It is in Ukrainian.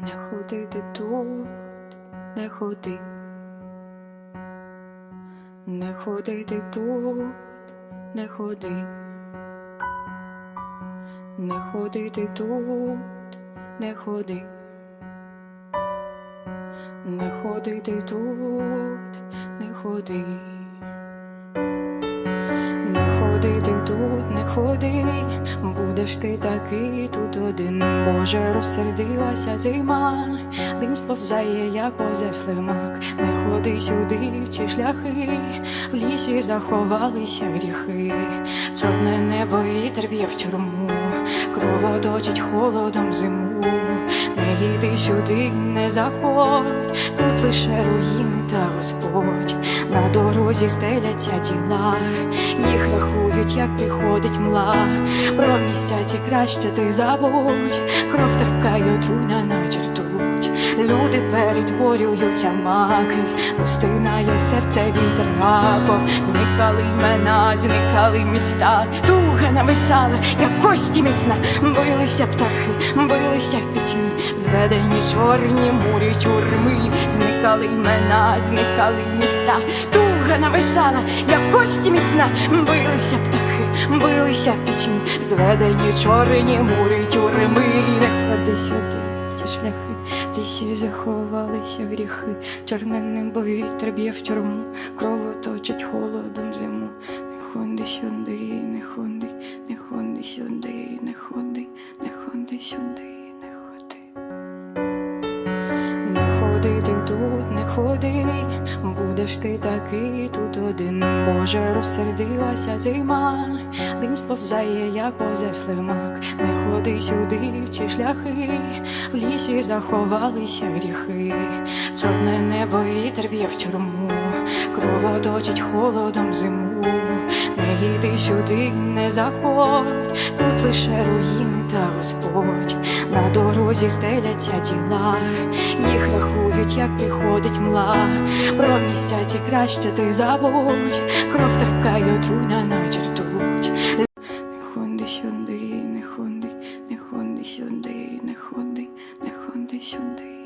Не ходи ти тут, не ходи. Не ходи ти тут, не ходи. Не ходи ти тут, не ходи. Не ходи ти тут, не ходи. Ходи ти тут, не ходи, будеш ти такий тут один. Боже, розсердилася зима, дим сповзає, як повзе слимак. Не ходи сюди, в ці шляхи, в лісі заховалися гріхи. Чорне небо вітер б'є в тюрму, кровоточить холодом зиму. Не йди сюди, не заходь, тут лише руїни та Господь. На дорозі стеляться тіла, їх рахують, як приходить мла. Про містяці краще ти забудь, кров терпкає отруйна на. Люди перетворюються маки, розтинає серце раком. Зникали імена, зникали міста, туга нависала, як кості міцна. Билися птахи, билися в пітьмі, зведені чорні мурі тюрми, зникали імена, зникали міста, туга нависала, як кості міцна. Билися птахи, билися в пітьмі, зведені чорні мури тюрми, не ходи сюди. Ці шляхи лісі заховалися гріхи, чорне небо вітер б'є в тюрму, кровоточить Ходи ти тут, не ходи, будеш ти такий тут один. Боже, розсердилася зима, дим сповзає, як повзе слимак. Не ходи сюди, в ці шляхи, в лісі заховалися гріхи. Чорне небо вітер б'є в тюрму, кровоточить холодом зиму не йди сюди, не заходь, тут лише руїни та Господь, на дорозі стеляться діла, їх рахують, як приходить мла, про місця ці краще ти забудь, кров терпкає отруйна наче ртуть. Не ходи сюди, не ходи, не ходи сюди, не ходи, не ходи сюди.